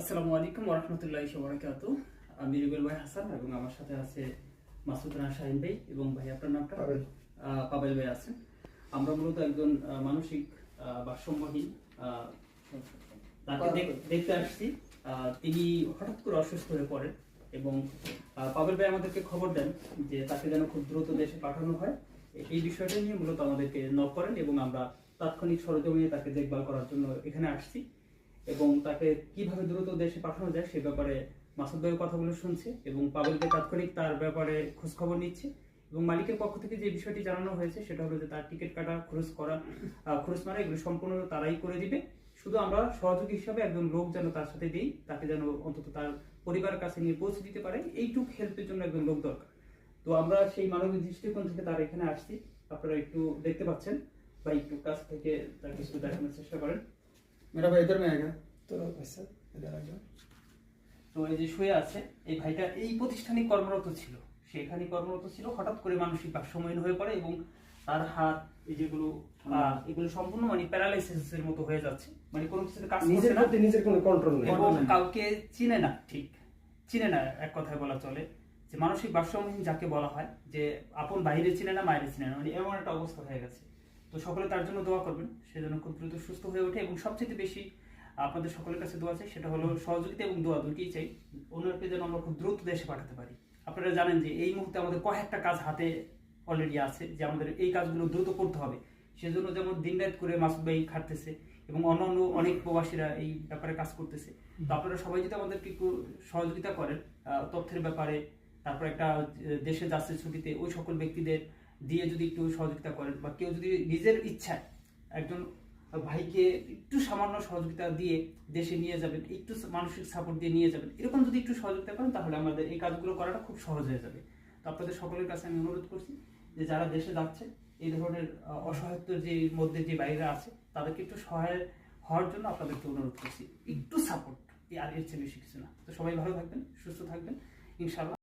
আসসালামু আলাইকুম ওরহমতুল্লাহ বরাকাতু আমি রিবেল ভাই হাসান এবং আমার সাথে আছে মাসুদ রানা শাহিন ভাই এবং ভাই আপনার নামটা? পাবেল। ভাই আছেন। আমরা মূলত একজন মানসিক ভারসাম্যহীন তাকে দেখতে আসছি। তিনি হঠাৎ করে অসুস্থ হয়ে পড়েন এবং পাবেল ভাই আমাদেরকে খবর দেন যে তাকে যেন খুব দ্রুত দেশে পাঠানো হয়। এই বিষয়টা নিয়ে মূলত আমাদেরকে নক করেন এবং আমরা তাৎক্ষণিক সরজমিনে তাকে দেখভাল করার জন্য এখানে আসছি। এবং তাকে কীভাবে দ্রুত দেশে পাঠানো যায় সে ব্যাপারে মাসুদ ভাইয়ের কথাগুলো শুনছে এবং পাবেলকে তাৎক্ষণিক তার ব্যাপারে খোঁজ খবর নিচ্ছে। এবং মালিকের পক্ষ থেকে যে বিষয়টি জানানো হয়েছে সেটা হলো যে তার টিকিট কাটা, খরচ করা খরচ মারা এগুলো সম্পূর্ণ তারাই করে দিবে। শুধু আমরা সহযোগী হিসাবে একজন লোক যেন তার সাথে দিই, তাকে যেন অন্তত তার পরিবারের কাছে নিয়ে পৌঁছে দিতে পারে, এইটুক হেল্পের জন্য একজন লোক দরকার। তো আমরা সেই মানবিক দৃষ্টিকোণ থেকে তার এখানে আসছি। আপনারা একটু দেখতে পাচ্ছেন বা একটু কাছ থেকে তার কিছু দেখানোর চেষ্টা করেন। मेरा भाई इधर में आएगा तो वैसा इधर आ जाओ তো এই যে শুয়ে আছে এই ভাইটা এই প্রতিষ্ঠানে কর্মরত ছিল সে এখানে কর্মরত ছিল হঠাৎ করে মানসিক ভারসাম্যহীন হয়ে পড়ে এবং তার হাত এই যেগুলো আহ, এগুলো সম্পূর্ণ মানে প্যারালাইসিস এর মতো হয়ে যাচ্ছে মানে কোনো কিছুতে কাজ করছে নিজের না প্রতি নিজের কোনো কন্ট্রোল নেই এবং কাউকে চিনে না ঠিক চিনে না এক কথায় বলা চলে যে মানসিক ভারসাম্যহীন যাকে বলা হয় যে আপন বাইরে চিনে না বাইরে চিনে না মানে এমন একটা অবস্থা হয়ে গেছে তো সকলে তার জন্য দোয়া করবেন। সে যেন খুব দ্রুত সুস্থ হয়ে ওঠে এবং সবচেয়ে বেশি আপনাদের সকলের কাছে দোয়া চাই, সেটা হলো সহযোগিতা এবং দোয়া দুটোই চাই ওনারকে যেন আমরা খুব দ্রুত দেশে পাঠাতে পারি। আপনারা জানেন যে এই মুহূর্তে আমাদের কয়েকটা কাজ হাতে অলরেডি আছে, যে আমাদের এই কাজগুলো দ্রুত করতে হবে। সেজন্য যেমন দিনরাত করে মাসুদ ভাই খাটতেছে এবং অন্যান্য অনেক প্রবাসীরা এই ব্যাপারে কাজ করতেছে। তো আপনারা সবাই যদি আমাদেরকে একটু সহযোগিতা করেন তথ্যের ব্যাপারে, তারপর একটা দেশে যাচ্ছে ছুটিতে ওই সকল ব্যক্তিদের দিয়ে যদি একটু সহযোগিতা করেন বা কেউ যদি নিজের ইচ্ছায় একজন ভাইকে একটু সামান্য সহযোগিতা দিয়ে দেশে নিয়ে যাবেন একটু মানসিক সাপোর্ট দিয়ে নিয়ে যাবেন এরকম যদি একটু সহযোগিতা করেন তাহলে আমাদের এই কাজগুলো করাটা খুব সহজ হয়ে যাবে। তো আপনাদের সকলের কাছে আমি অনুরোধ করছি যে যারা দেশে যাচ্ছে এই ধরনের আহ, অসহায়ত্বের যে মধ্যে যে বাইরে আছে তাদেরকে একটু সহায় হওয়ার জন্য আপনাদেরকে অনুরোধ করছি। একটু সাপোর্ট আর এর চেয়ে বেশি কিছু না। তো সবাই ভালো থাকবেন সুস্থ থাকবেন ইনশাল্লাহ